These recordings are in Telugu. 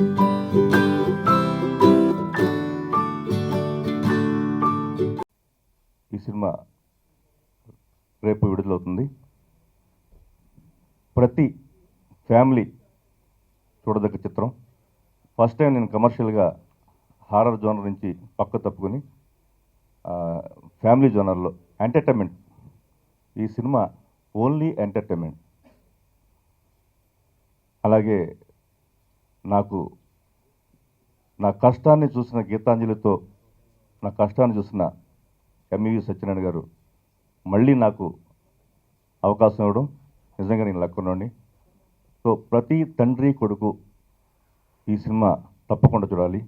ఈ సినిమా రేపు విడుదలవుతుంది. ప్రతి ఫ్యామిలీ చూడదగ్గ చిత్రం. ఫస్ట్ టైం నేను కమర్షియల్గా హారర్ జోనర్ నుంచి పక్క తప్పుకొని ఫ్యామిలీ జోనర్లో ఎంటర్టైన్మెంట్. ఈ సినిమా ఓన్లీ ఎంటర్టైన్మెంట్. అలాగే నాకు నా కష్టాన్ని చూసిన గీతాంజలితో నా కష్టాన్ని చూసిన ఎంఈవి సత్యనారాయణ గారు మళ్ళీ నాకు అవకాశం ఇవ్వడం నిజంగా నేను లక్కునండి సో ప్రతి తండ్రి కొడుకు ఈ సినిమా తప్పకుండా చూడాలి.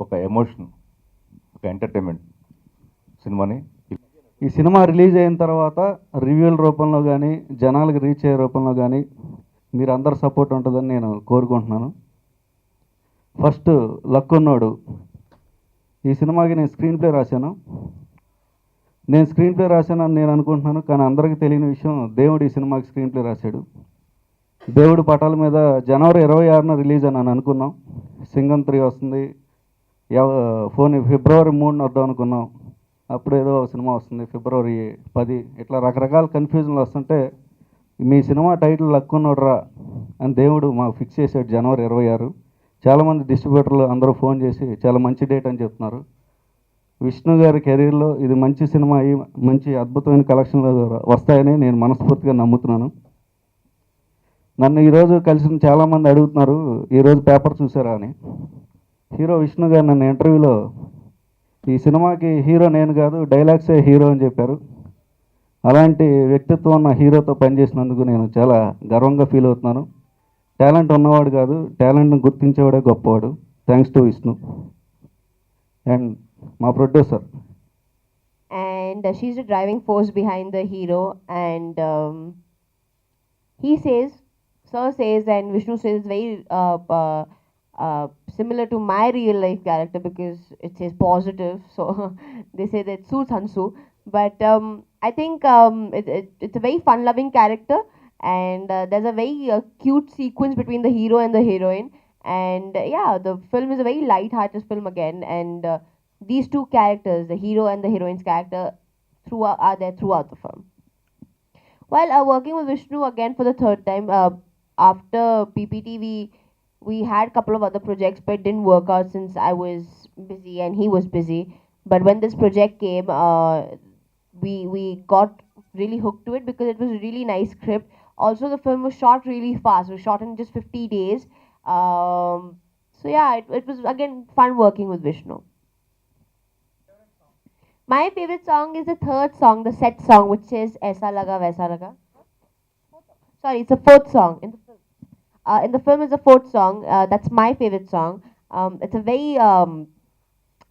ఒక ఎమోషన్ ఒక ఎంటర్టైన్మెంట్ సినిమాని. ఈ సినిమా రిలీజ్ అయిన తర్వాత రివ్యూల రూపంలో కానీ జనాలకు రీచ్ అయ్యే రూపంలో కానీ మీరు అందరు సపోర్ట్ ఉంటుందని నేను కోరుకుంటున్నాను. ఫస్ట్ లక్కున్నోడు ఈ సినిమాకి నేను స్క్రీన్ ప్లే రాశాను. నేను స్క్రీన్ ప్లే రాశానని నేను అనుకుంటున్నాను కానీ అందరికీ తెలియని విషయం దేవుడు ఈ సినిమాకి స్క్రీన్ ప్లే రాశాడు. దేవుడు పటాల మీద జనవరి ఇరవై ఆరున రిలీజ్ అని అనుకున్నాం. సింగం త్రీ వస్తుంది. ఎవ- ఫోన్ ఫిబ్రవరి మూడున వద్దాం అనుకున్నాం. అప్పుడు ఏదో సినిమా వస్తుంది ఫిబ్రవరి పది. ఇట్లా రకరకాల కన్ఫ్యూజన్లు వస్తుంటే మీ సినిమా టైటిల్ లక్కున్నోడ్రా అని దేవుడు మాకు ఫిక్స్ చేశాడు జనవరి ఇరవై ఆరు. చాలామంది డిస్ట్రిబ్యూటర్లు అందరూ ఫోన్ చేసి చాలా మంచి డేట్ అని చెప్తున్నారు. విష్ణు గారి కెరీర్లో ఇది మంచి సినిమా అయ్యి మంచి అద్భుతమైన కలెక్షన్లు వస్తాయని నేను మనస్ఫూర్తిగా నమ్ముతున్నాను. నన్ను ఈరోజు కలిసిన చాలామంది అడుగుతున్నారు ఈరోజు పేపర్ చూసారా? అని. హీరో విష్ణు గారు నన్ను ఇంటర్వ్యూలో ఈ సినిమాకి హీరో నేను కాదు డైలాగ్సే హీరో అని చెప్పారు. అలాంటి వ్యక్తిత్వం ఉన్న హీరోతో పనిచేసినందుకు నేను చాలా గర్వంగా ఫీల్ అవుతున్నాను. టాలెంట్ ఉన్నవాడు కాదు టాలెంట్ను గుర్తించేవాడే గొప్పవాడు. Thanks to Vishnu. అండ్ మా producer. And she is the driving force behind the hero and um, he says sir says and Vishnu says very similar to my real life character because it's is positive so this is it సూ సన్సూ but i think um, it, it, it's a very fun loving character and uh, there's a very uh, cute sequence between the hero and the heroine and uh, yeah the film is a very light-hearted film again and uh, these two characters, the hero and the heroine's character, throughout are there throughout the film. While uh, working with Vishnu again for the third time, uh, after PPT, we we had a couple of other projects, but it didn't work out since I was busy and he was busy. But when this project came, uh, we we got really hooked to it because it was a really nice script. Also, the film was shot really fast. It was shot in just 50 days. Um, so yeah, it, it was again fun working with Vishnu. My favorite song is the third song, the set song, which is Aisa Laga Vaisa Laga. Sorry, it's a fourth song in the film. Uh, in the film is the fourth song. Uh, that's my favorite song. Um, it's a very um,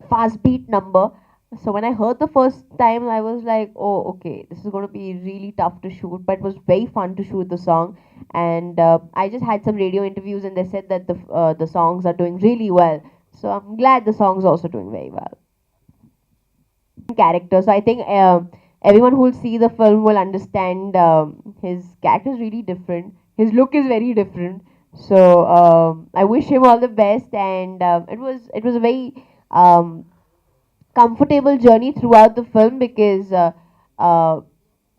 fast beat number. So when I heard the first time, I was like, "Oh, okay, this is going to be really tough to shoot." But it was very fun to shoot the song, and uh, I just had some radio interviews, and they said that the uh, the songs are doing really well. So I'm glad the song's also doing very well character. So I think uh, everyone who will see the film will understand um, his character is really different. His look is very different. So um, I wish him all the best, and um, it was it was a very um, comfortable journey throughout the film because uh, uh,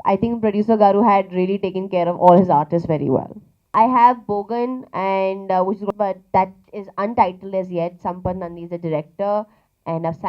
I think producer Garu had really taken care of all his artists very well. I have Bogan and uh, which is but that is untitled as yet. Sampan Nandi is the director, and I've signed